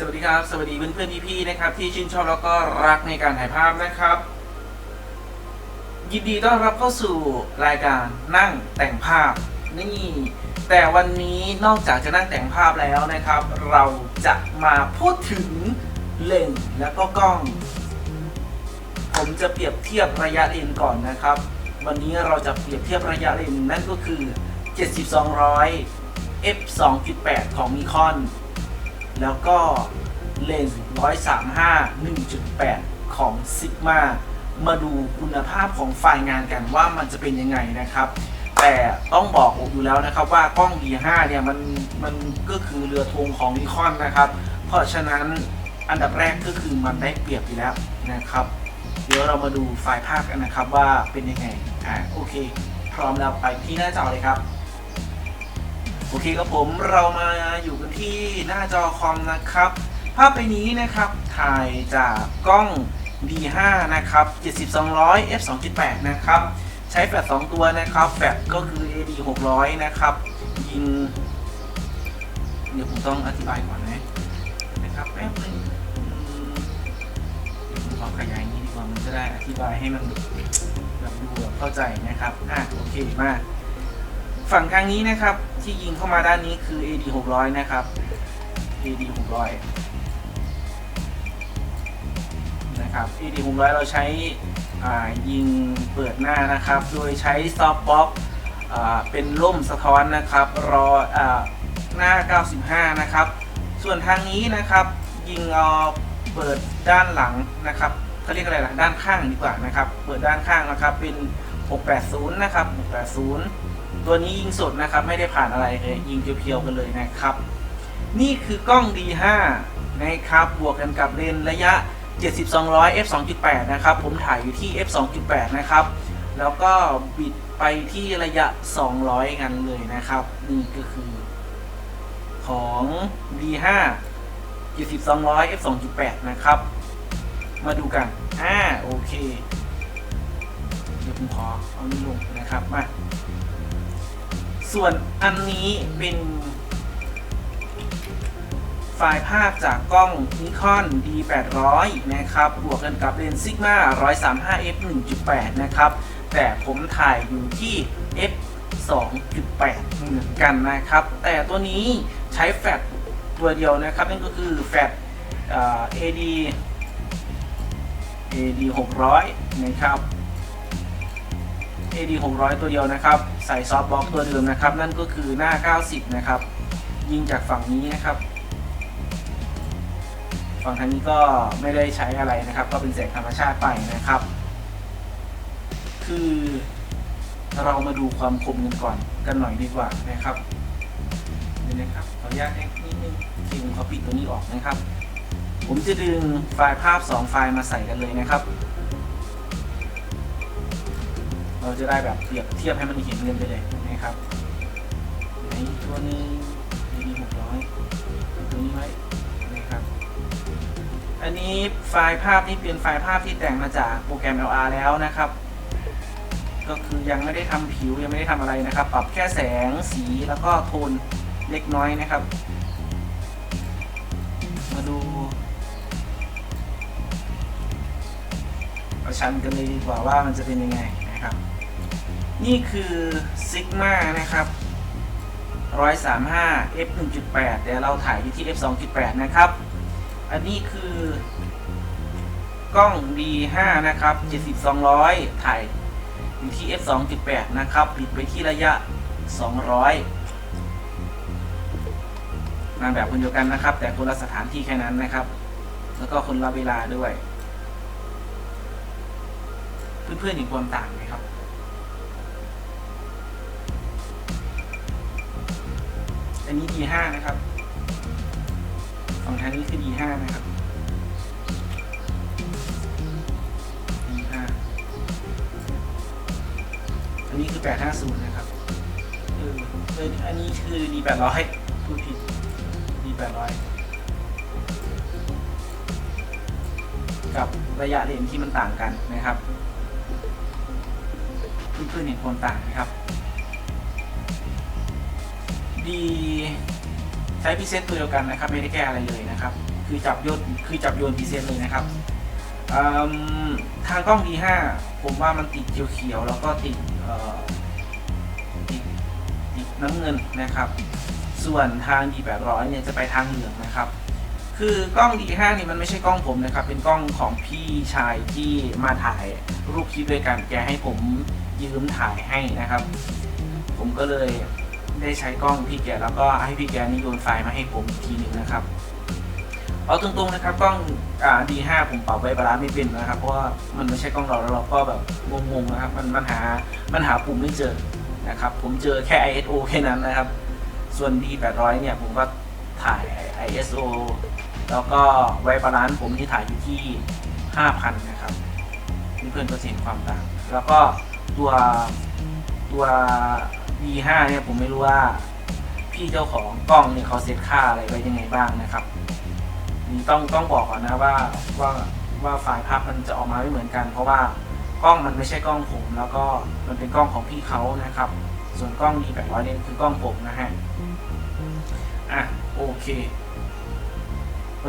สวัสดีครับ สวัสดีเพื่อนๆพี่ๆนะครับ ที่ชื่นชอบแล้วก็รักในการถ่ายภาพนะครับ ยินดีต้อนรับเข้าสู่รายการนั่งแต่งภาพนี่ แต่วันนี้นอกจากจะนั่งแต่งภาพแล้วนะครับ เราจะมาพูดถึงเลนส์แล้วก็กล้อง ผมจะเปรียบเทียบระยะเลนส์ก่อนนะครับ วันนี้เราจะเปรียบเทียบระยะเลนส์นั่นก็คือ 7200 f 2.8ของ Nikon แล้วก็เลนส์135 1.8 ของ Sigma มาดูคุณภาพของไฟล์งานกันว่ามันจะเป็นยังไงนะครับ แต่ต้องบอกอยู่แล้วนะครับว่ากล้อง D5 เนี่ยมันมันก็คือเรือธงของ Nikon นะครับ เพราะฉะนั้นอันดับแรกก็คือมันได้เปรียบอยู่แล้วนะครับ เดี๋ยวเรามาดูไฟล์ภาพกันนะครับว่าเป็นยังไงอ่าโอเค พร้อมแล้วไปที่หน้าจอเลยครับ โอเคครับผมเรามาอยู่กันที่หน้าจอคอมนะครับ ภาพใบนี้นะครับถ่ายจากกล้อง D5 นะครับ70-200 f 2.8นะครับใช้แฟลช2ตัวนะครับแฟลชก็คือ AD 600นะครับยิงเดี๋ยวผมต้องอธิบายก่อนนะนะครับแป๊บนึงผมขอขยายนี้ดีกว่ามันจะได้อธิบายให้มันแบบดูแบบเข้าใจนะครับอะโอเคมาก ฝั่งทางนี้นะครับ ที่ยิงเข้ามาด้านนี้คือ AD 600 นะครับ AD 600 นะครับ AD 600 เราใช้ยิงเปิดหน้านะครับ โดยใช้ซอฟต์บ็อกเป็นร่มสะท้อนนะครับ รออาหน้า 95 นะครับ ส่วนทางนี้นะครับ ยิงเอาเปิดด้านหลังนะครับเขาเรียกอะไรล่ะ ด้านข้างดีกว่านะครับ เปิดด้านข้างนะครับ เป็น 680 นะครับ 680 ตัวนี้ยิงสดนะครับ ไม่ได้ผ่านอะไรเลยยิงเพียวๆกันเลยนะครับ นี่คือกล้อง D5 นะครับ บวกกันกับเลนส์ระยะ 70-200 f 2.8 นะครับ ผมถ่ายอยู่ที่ f 2.8 นะครับ แล้วก็บิดไปที่ระยะ 200 กันเลยนะครับ นี่ก็คือของ D5 70-200 f 2.8 นะครับ มาดูกันอ่าโอเค เดี๋ยวผมขอเอานี้ลงนะครับ มา ส่วนอันนี้เป็น ไฟล์ภาพจากกล้อง Nikon D800 นะครับ บวกกันกับเลนส์ Sigma 135 f 1.8 นะครับ แต่ผมถ่ายอยู่ที่ f 2.8 เหมือนกันนะครับ แต่ตัวนี้ใช้แฟลชตัวเดียวนะครับ นั่นก็คือแฟลช AD AD 600 นะครับ AD 600 ตัวเดียวนะครับ ใส่ซอฟต์บล็อกตัวเดิมนะครับ นั่นก็คือหน้า 90 นะครับ ยิงจากฝั่งนี้นะครับ ฝั่งทางนี้ก็ไม่ได้ใช้อะไรนะครับ ก็เป็นแสงธรรมชาติไปนะครับ คือเรามาดูความคมกันก่อนกันหน่อยดีกว่านะครับนี่นะครับขออนุญาตนิดนึงทีผมขอปิดตัวนี้ออกนะครับ ผมจะดึงไฟล์ภาพ 2 ไฟล์มาใส่กันเลยนะครับ เราจะได้แบบเปรียบเทียบให้มันเห็นกันไปเลยนะครับในตัวนึงดีหกร้อยตัวนี้ไว้นะครับ อันนี้ไฟล์ภาพนี่เป็นไฟล์ภาพที่แต่งมาจากโปรแกรม LR แล้วนะครับ ก็คือยังไม่ได้ทำผิวยังไม่ได้ทำอะไรนะครับ ปรับแค่แสงสีแล้วก็โทนเล็กน้อยนะครับ มาดูประชันกันเลยดีกว่าว่ามันจะเป็นยังไงนะครับ นี่คือ Sigma นะครับ135 f 1.8เดี๋ยวเราถ่ายอยู่ที่ f 2.8 นะครับ อันนี้คือกล้อง D5 นะครับ70-200 ถ่ายอยู่ที่ f 2.8 นะครับ ปิดไปที่ระยะ 200นางแบบคนเดียวกันนะครับ แต่คนละสถานที่แค่นั้นนะครับ แล้วก็คนละเวลาด้วย เพื่อนๆเห็นความต่างไหมครับ อันนี้ D5 นะครับฝั่งทางนี้คือ D5 นะครับ D5 อันนี้คือ 850 นะครับเออเอออันนี้คือ D800 พูดผิด D800 กับระยะเลนที่มันต่างกันนะครับ เพื่อนๆเห็นความต่างไหมครับ ดีใช้พิเศษตัวเดียวกันนะครับไม่ได้แก้อะไรเลยนะครับ คือจับโยนคือจับโยนพรีเซนต์เลยนะครับทางกล้อง D5 ผมว่ามันติดเขียวๆแล้วก็ติดติดติดน้ำเงินนะครับ ส่วนทาง D800 เนี่ยจะไปทางเหลืองนะครับ คือกล้อง D5 นี่มันไม่ใช่กล้องผมนะครับ เป็นกล้องของพี่ชายที่มาถ่ายรูปคลิปด้วยกันแกให้ผมยืมถ่ายให้นะครับ ผมก็เลย ได้ใช้กล้องพี่แกแล้วก็ให้พี่แกนี่โยนไฟล์มาให้ผมอีกทีหนึ่งนะครับเอาตรงๆนะครับกล้องอ่า D5 ผมปรับไว้บาลานซ์ไม่เป็นนะครับ เพราะว่ามันไม่ใช่กล้องเราแล้วเราก็แบบงงๆนะครับ มันมันหามันหาปุ่มไม่เจอนะครับ ผมเจอแค่ ISO แค่นั้นนะครับ ส่วน D800 เนี่ยผมก็ถ่าย ISO แล้วก็ไว้บาลานซ์ผมที่ถ่ายอยู่ที่ 5,000 นะครับเพื่อนๆก็เห็นความต่าง แล้วก็ตัวตัว D5 เนี่ยผมไม่รู้ว่าพี่เจ้าของกล้องเนี่ยเขาเซตค่าอะไรไว้ยังไงบ้างนะครับนี่ต้องต้องบอกก่อนนะว่าว่าว่าไฟล์ภาพมันจะออกมาไม่เหมือนกัน เพราะว่ากล้องมันไม่ใช่กล้องผม แล้วก็มันเป็นกล้องของพี่เขานะครับ ส่วนกล้อง D800 เนี่ยคือกล้องผมนะฮะอะโอเค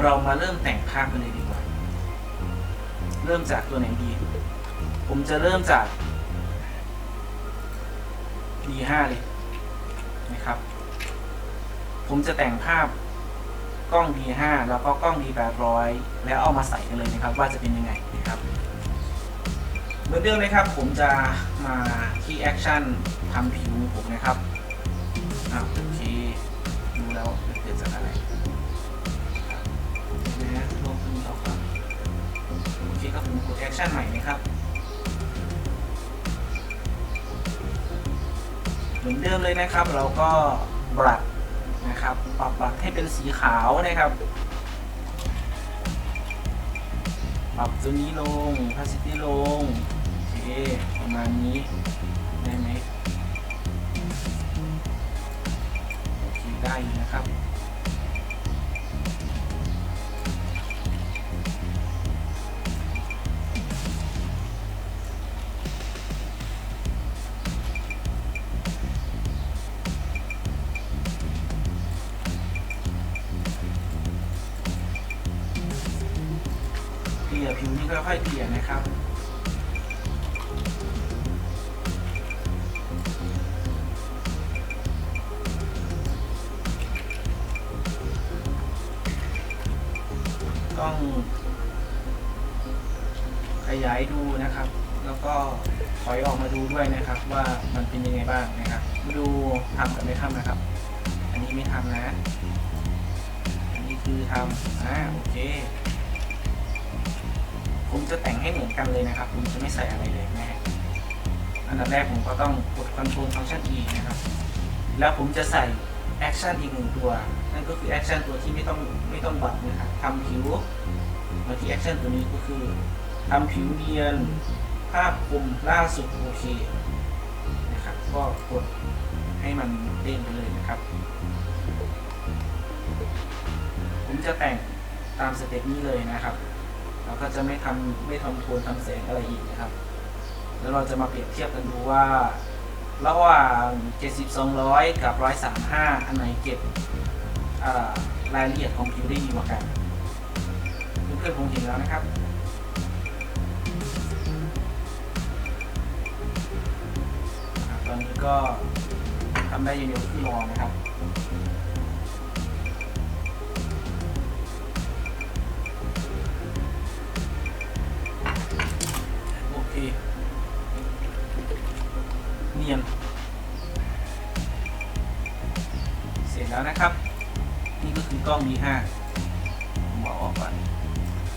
เรามาเริ่มแต่งภาพกันเลยดีกว่า เริ่มจากตัวไหนดี ผมจะเริ่มจาก D5 เลยนะครับ ผมจะแต่งภาพกล้อง D5 แล้วก็กล้อง D800 แล้วเอามาใส่กันเลยนะครับ ว่าจะเป็นยังไงนะครับเหมือนเดิมเลยครับ ผมจะมาที่แอคชั่นทำผิวผมนะครับอ่าโอเคดูแล้วเกิดจากอะไรนะฮะลงตรงนี้ออกก่อนโอเคครับผมกดแอคชั่นใหม่นะครับ เหมือนเดิมเลยนะครับ เราก็บลัดนะครับ ปรับบลัดให้เป็นสีขาวนะครับปรับตัวนี้ลงพาสิตี้ลง โอเค ประมาณนี้ ได้ไหมโอเคได้นะครับ ลี่ยผิวนี่ค่อยๆเกลี่ยนะครับต้อง ขยายดูนะครับ แล้วก็ถอยออกมาดูด้วยนะครับ ว่ามันเป็นยังไงบ้างนะครับ มาดูทำกับไม่ทำนะครับ อันนี้ไม่ทำนะ อันนี้คือทำอ่าโอเค ผมจะแต่งให้เหมือนกันเลยนะครับ ผมจะไม่ใส่อะไรเลยนะฮะอันดับแรกผมก็ต้องกด Ctrl Function E นะครับ แล้วผมจะใส่ Action อีกหนึ่งตัว นั่นก็คือ Action ตัวที่ไม่ต้องไม่ต้องบัดนะครับทำผิวมาที่ Action ตัวนี้ก็คือทำผิวเนียน ภาพคมล่าสุดโอเคนะครับ ก็กดให้มันเด้งไปเลยนะครับ ผมจะแต่งตามสเต็ปนี้เลยนะครับ เราก็จะไม่ทำไม่ทำโทนทำแสงอะไรอีกนะครับ แล้วเราจะมาเปรียบเทียบกันดูว่า ระหว่าง 7200 กับ 135 อันไหนเก็บรายละเอียดของผิวได้ดีกว่ากันเพื่อนๆคงเห็นแล้วนะครับตอนนี้ก็ทำได้อย่างเดียวคือรอนะครับ นี่ก็คือกล้อง D5 ผมเอาออกก่อน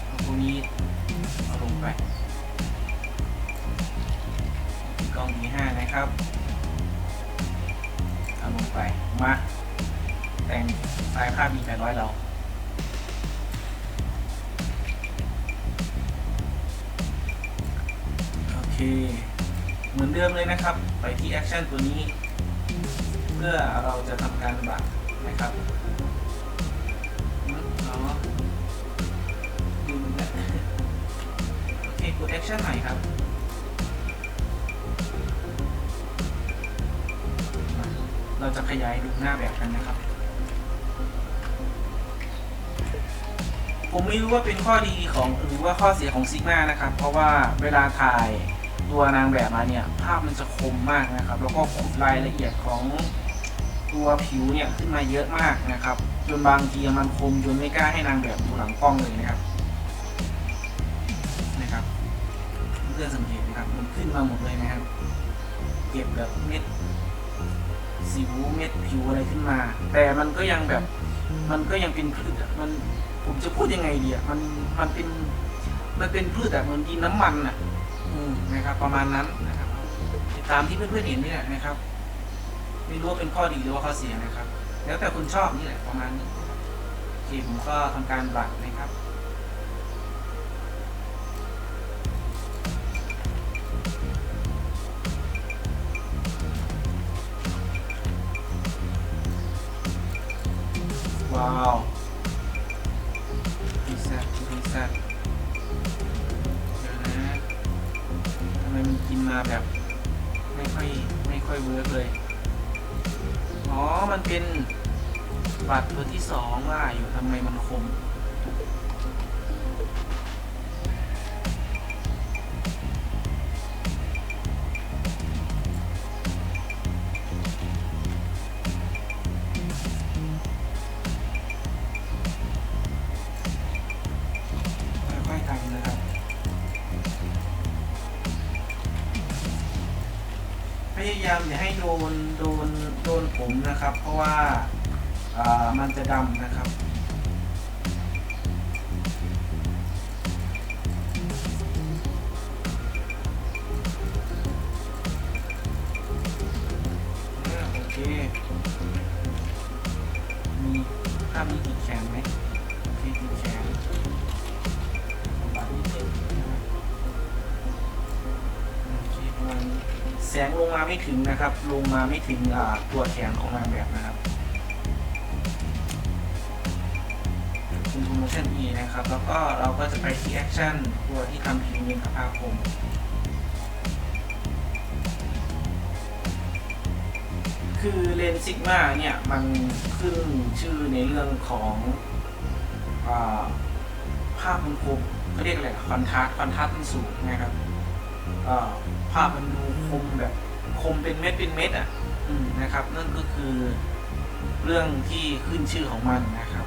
เอาตรงนี้เอาลงไปกล้อง D5 นะครับ เอาลงไป มา แต่งไฟล์ภาพ D800 เราโอเค เหมือนเดิมเลยนะครับ ไปที่แอคชั่นตัวนี้ เพื่อเราจะทำการบัตรนะครับ อืมเนาะดูนะโอเคกดแอคชั่นใหม่ครับมาเราจะขยายดูหน้าแบบกันนะครับ ผมไม่รู้ว่าเป็นข้อดีของหรือว่าข้อเสียของซิกมานะครับ เพราะว่าเวลาถ่ายตัวนางแบบมาเนี่ยภาพมันจะคมมากนะครับ แล้วก็ขุดรายละเอียดของตัวผิวเนี่ยขึ้นมาเยอะมากนะครับ จนบางทีมันคมจนไม่กล้าให้นางแบบดูหลังกล้องเลยนะครับ นะครับเพื่อนสังเกตนะครับ มันขึ้นมาหมดเลยนะครับ เก็บแบบเม็ดสิวเม็ดผิวอะไรขึ้นมา แต่มันก็ยังแบบ มันก็ยังเป็นพืชอะมันผมจะพูดยังไงดีอะมันมันเป็นมันเป็นพืชอะเหมือนดินน้ำมันอะ อืมนะครับ ประมาณนั้นนะครับตามที่เพื่อนๆเห็นนี่แหละนะครับ ไม่รู้ว่าเป็นข้อดีหรือว่าข้อเสียนะครับ แล้วแต่คุณชอบนี่แหละประมาณนี้โอเคผมก็ทำการบัดนะครับว้าวพิซซ่าพิซซ่าเดี๋ยวนะทำไมมันกินมาแบบ ไม่ค่อย ไม่ค่อยเวิร์กเลย อ๋อ มันเป็นบัตรตัวที่สองว่าอยู่ทำไมมันคม ยายามอย่าให้โดนโดนโดนผมนะครับ เพราะว่าอ่ามันจะดำนะครับ ถึงนะครับ ลงมาไม่ถึงตัวแขนของนางแบบนะครับเป็น promotion E นะครับ แล้วก็เราก็จะไปที่แอคชั่นตัวที่ทำผิวเนียนกับผ้าคมคือเลนส์ซิกมาเนี่ยมันขึ้นชื่อในเรื่องของอภาพมันคมเขาเรียกอะไรคอนทราสคอนทราสมันสูงนะครับภาพมันดูคมแบบ คมเป็นเม็ดเป็นเม็ดอะนะครับ นั่นก็คือเรื่องที่ขึ้นชื่อของมันนะครับ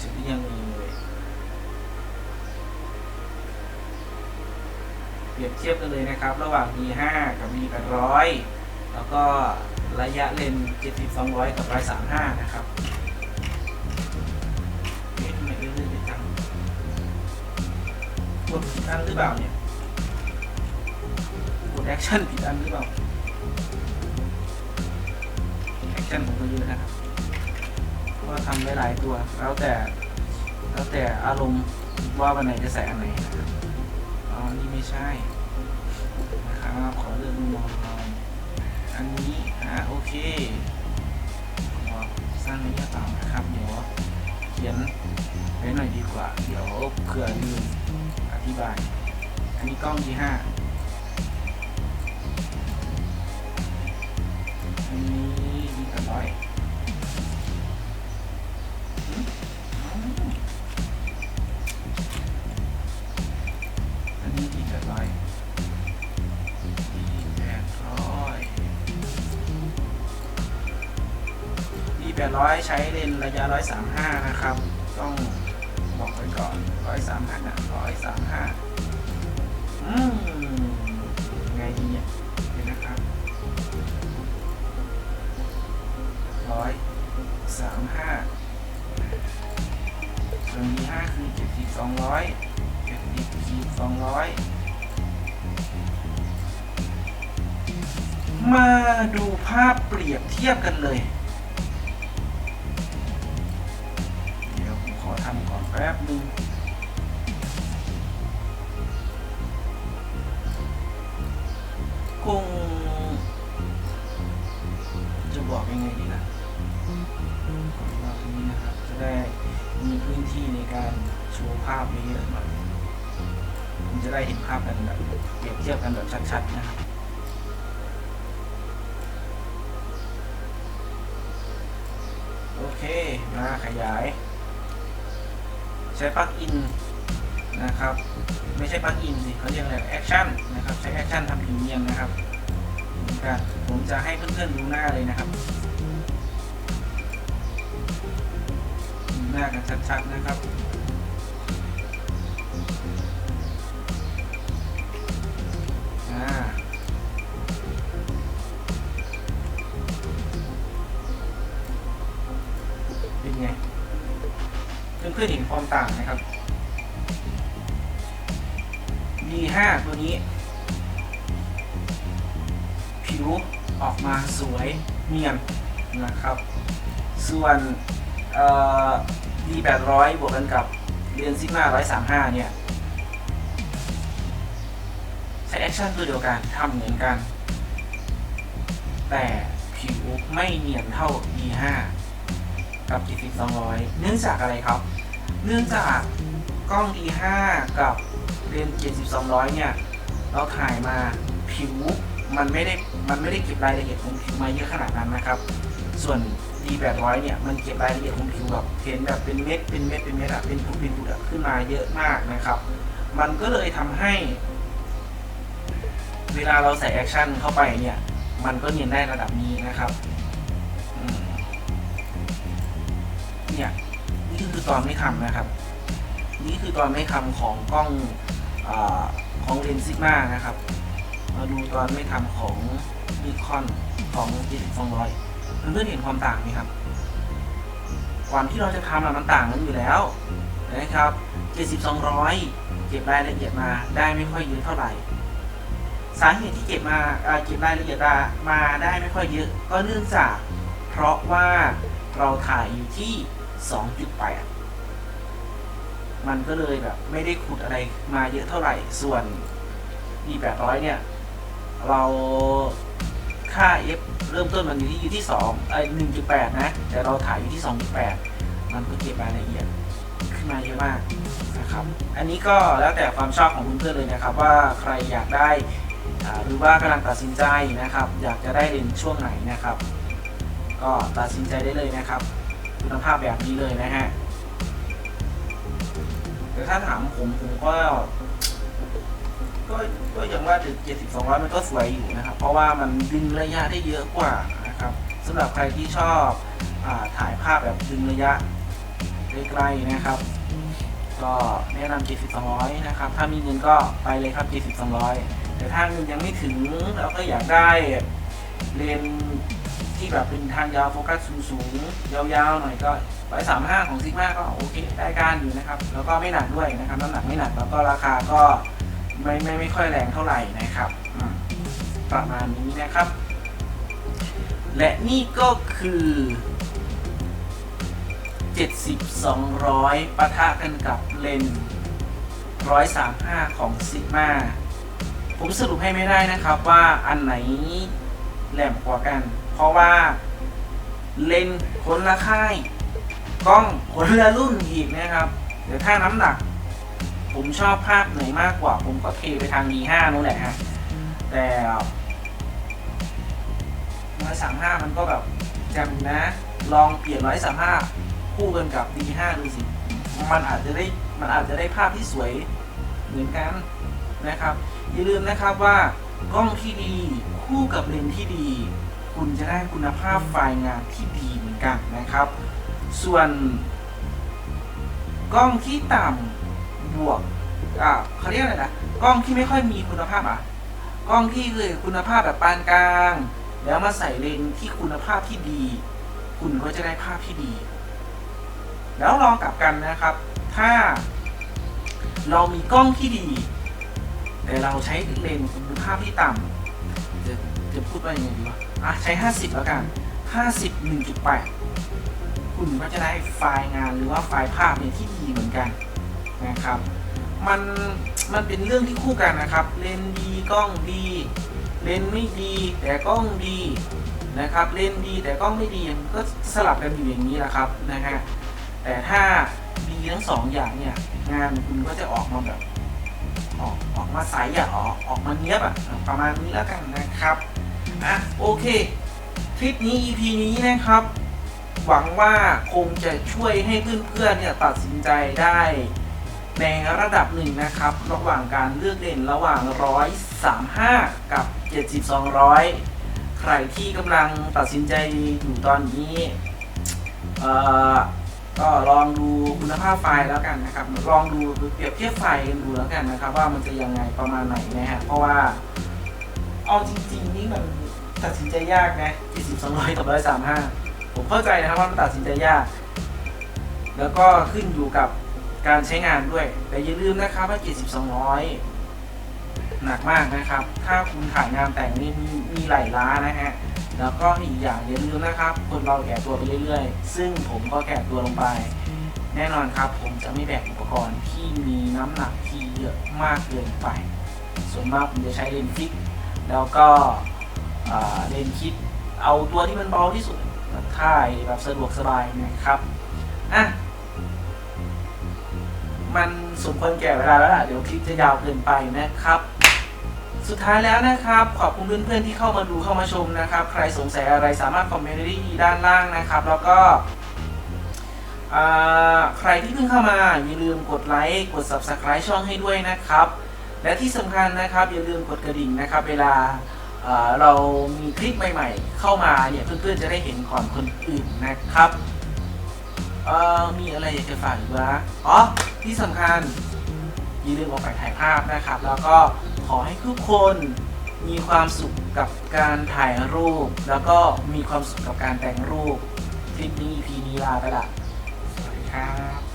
สร็จหรือยังเอ่ยเปรียบเทียบกันเลยนะครับ ระหว่าง D5 กับ D800 แล้วก็ระยะเลน70-200 กับ 135 นะครับเอ๊ะทำไมเรื่อยๆไปจังกดผิดอันหรือเปล่าเนี่ย แอคชั่นผิดอันหรือเปล่าแอคชั่นผมก็เยอะนะครับเพราะว่าทำได้หลายตัว แล้วแต่แล้วแต่อารมณ์ว่าวันไหนจะใส่อันไหนนะครับอ๋อนี่ไม่ใช่นะครับขอเลือกมุมมองอันนี้อะโอเคขอสร้างระยะต่ำนะครับเดี๋ยวเขียนไว้หน่อยดีกว่า เดี๋ยวเผื่อลืมอธิบาย อันนี้กล้องที่ห้า ร้อยใช้เลนระยะร้อยสามห้านะครับ ต้องบอกไว้ก่อนร้อย135นะ135 อืมไงดีเนี่ยนี่นะครับร้อยสามห้าส่วนที่าคือเจ็ดสิบสองร้อยเจ็ดสิบสี่สองร้อยมาดูภาพเปรียบเทียบกันเลย ป๊บนึงคงจะบอกยังไงดีนะขอว่าตรงนี้นะครับ จะได้มีพื้นที่ในการโชว์ภาพเยอะๆหน่อยผมจะได้เห็นภาพกันแบบเปรียบเทียบกันแบบชัดๆนะครับโอเค มาขยาย ใช้ปลั๊กอินนะครับ ไม่ใช่ปลั๊กอินสิเขาเรียกอะไรแอคชั่นนะครับ ใช้แอคชั่นทำผิวเนียนนะครับผมจะให้เพื่อนๆดูหน้าเลยนะครับหน้ากันชัดๆนะครับ พื่อนเห็นความต่างไหมครับ D5 ตัวนี้ ผิวออกมาสวยเนียนนะครับ ส่วน D800 บวกกันกับเรียนซิกมา135 เนี่ยใช้แอคชั่นตัวเดียวกันทำเหมือนกัน แต่ผิวไม่เนียนเท่า D5 กับ70 200 เนื่องจากอะไรครับ เนื่องจากกล้อง D5 กับเลนส์7200 เนี่ย เราถ่ายมาผิวมันไม่ได้มันไม่ได้เก็บรายละเอียดของผิวมาเยอะขนาดนั้นนะครับ ส่วน D800 เนี่ย มันเก็บรายละเอียดของผิวแบบเห็นแบบเป็นเม็ดเป็นเม็ดเป็นเม็ดอะเป็นปุดเป็นปุดอะขึ้นมาเยอะมากนะครับ มันก็เลยทำให้ เวลาเราใส่แอคชั่นเข้าไปเนี่ย มันก็เนียนได้ระดับนี้นะครับเนี่ย นี่คือตอนไม่ทำนะครับ นี่คือตอนไม่ทำของกล้องอของเลนส์ซิกมานะครับ มาดูตอนไม่ทำของนิคอนของ70 200เพื่อนเห็นความต่างไหมครับความที่เราจะทำอะมันต่างกันอยู่แล้วนะครับ7200 เก็บรายละเอียดมาได้ไม่ค่อยเยอะเท่าไหร่ สาเหตุที่เก็บมาเอ่อเก็บรายละเอียดมามาได้ไม่ค่อยเยอะ ก็เนื่องจาก เพราะว่าเราถ่ายอยู่ที่ 2.8 มันก็เลยแบบไม่ได้ขุดอะไรมาเยอะเท่าไหร่ ส่วน D800 เนี่ย เราค่า f เริ่มต้นมันอยู่ที่อยู่ที่2ไอ้1.8 นะ แต่เราถ่ายอยู่ที่ 2.8 มันก็เก็บรายละเอียดขึ้นมาเยอะมากนะครับ อันนี้ก็แล้วแต่ความชอบของเพื่อนๆเลยนะครับ ว่าใครอยากได้หรือว่ากำลังตัดสินใจนะครับ อยากจะได้เรียนช่วงไหนนะครับ ก็ตัดสินใจได้เลยนะครับ คุณภาพแบบนี้เลยนะฮะแต่ถ้าถามผมผมก็ก็ก็ยังว่าถึง70 200มันก็สวยอยู่นะครับ เพราะว่ามันดึงระยะได้เยอะกว่านะครับสำหรับใครที่ชอบอถ่ายภาพแบบดึงระยะใกล้ๆนะครับ ก็แนะนำ70 200นะครับ ถ้ามีเงินก็ไปเลยครับ70 200แต่ถ้าเงินยังไม่ถึงเราก็อยากได้เลน ที่แบบเป็นทางยาวโฟกัสสูงๆ ยาวๆ หน่อยก็ร้อยสามห้าของซิกมาก็โอเคได้การอยู่นะครับ แล้วก็ไม่หนักด้วยนะครับ น้ำหนักไม่หนักแล้วก็ราคาก็ไม่ไม่ไม่ค่อยแรงเท่าไหร่นะครับประมาณนี้นะครับ และนี่ก็คือ 70 200ปะทะกันกับเลนส์135 ของซิกมาผมสรุปให้ไม่ได้นะครับว่าอันไหนแหลมกว่ากัน เพราะว่าเลนส์คนละค่ายกล้องคนละรุ่นอีกนะครับแต่ถ้าน้ำหนัก ผมชอบภาพไหนมากกว่า ผมก็เทไปทาง D5 นู่นแหละฮะแต่ร้อยสามห้ามันก็แบบจำนะ ลองเปลี่ยนร้อยสามห้าคู่กันกับ D5 ดูสิ มันอาจจะได้มันอาจจะได้ภาพที่สวยเหมือนกันนะครับ อย่าลืมนะครับว่ากล้องที่ดีคู่กับเลนส์ที่ดี คุณจะได้คุณภาพไฟล์งานที่ดีเหมือนกันนะครับ ส่วนกล้องที่ต่ำบวกอ่าเขาเรียกอะไรนะกล้องที่ไม่ค่อยมีคุณภาพอะกล้องที่คือคุณภาพแบบปานกลาง แล้วมาใส่เลนส์ที่คุณภาพที่ดี คุณก็จะได้ภาพที่ดี แล้วลองกลับกันนะครับ ถ้าเรามีกล้องที่ดี แต่เราใช้เลนส์คุณภาพที่ต่ำจะจะพูดว่ายังไงดีวะ อะใช้ 50 แล้วกัน 50 1.8 คุณก็จะได้ไฟล์งานหรือว่าไฟล์ภาพเนี่ยที่ดีเหมือนกันนะครับ มันมันเป็นเรื่องที่คู่กันนะครับ เลนส์ดีกล้องดีเลนส์ไม่ดีแต่กล้องดีนะครับ เลนส์ดีแต่กล้องไม่ดีก็สลับกันอยู่อย่างนี้แหละครับนะฮะแต่ถ้าดีทั้งสองอย่างเนี่ยงานคุณก็จะออกมาแบบออกออกมาใสอะออกออกมาเนี้ยบอะประมาณนี้แล้วกันนะครับ อะโอเค คลิปนี้ EP นี้นะครับ หวังว่าคงจะช่วยให้เพื่อนๆเนี่ยตัดสินใจได้ในระดับหนึ่งนะครับ ระหว่างการเลือกเล่นระหว่าง 135 กับ 7200 ใครที่กำลังตัดสินใจอยู่ตอนนี้เอ่อก็ลองดูคุณภาพไฟล์แล้วกันนะครับ ลองดูเปรียบเทียบไฟล์กันดูแล้วกันนะครับ ว่ามันจะยังไงประมาณไหนนะฮะเพราะว่าเอาจริงๆนี่มัน ตัดสินใจยากนะ70 200กับ135 ผมเข้าใจนะครับว่ามันตัดสินใจยาก แล้วก็ขึ้นอยู่กับการใช้งานด้วย แต่อย่าลืมนะครับว่า70 200หนักมากนะครับ ถ้าคุณถ่ายงานแต่งนี่มีมีหลายล้านะฮะ แล้วก็อีกอย่างอย่าลืมนะครับ คนเราแก่ตัวไปเรื่อยๆ ซึ่งผมก็แก่ตัวลงไป แน่นอนครับ ผมจะไม่แบกอุปกรณ์ที่มีน้ำหนักที่เยอะมากเกินไป ส่วนมากผมจะใช้เลนส์ฟิก แล้วก็ เอ่อเลนคิด เอาตัวที่มันเบาที่สุดถ่ายแบบสะดวกสบายนะครับอะมันสมควรแก่เวลาแล้วล่ะ เดี๋ยวคลิปจะยาวเกินไปนะครับ สุดท้ายแล้วนะครับ ขอบคุณเพื่อนๆที่เข้ามาดูเข้ามาชมนะครับ ใครสงสัยอะไรสามารถคอมเมนต์ได้ที่ด้านล่างนะครับ แล้วก็ใครที่เพิ่งเข้ามาอย่าลืมกดไลค์กด subscribe ช่องให้ด้วยนะครับ และที่สำคัญนะครับอย่าลืมกดกระดิ่งนะครับ เวลา เรามีคลิปใหม่ๆ เข้ามาเนี่ยเพื่อนๆจะได้เห็นก่อนคนอื่นนะครับมีอะไรอยากจะฝากอีกวะอ๋อที่สำคัญอย่าลืมออกไปถ่ายภาพนะครับ แล้วก็ขอให้ทุกคนมีความสุขกับการถ่ายรูป แล้วก็มีความสุขกับการแต่งรูปคลิปนี้ EP นี้ลาไปละสวัสดีครับ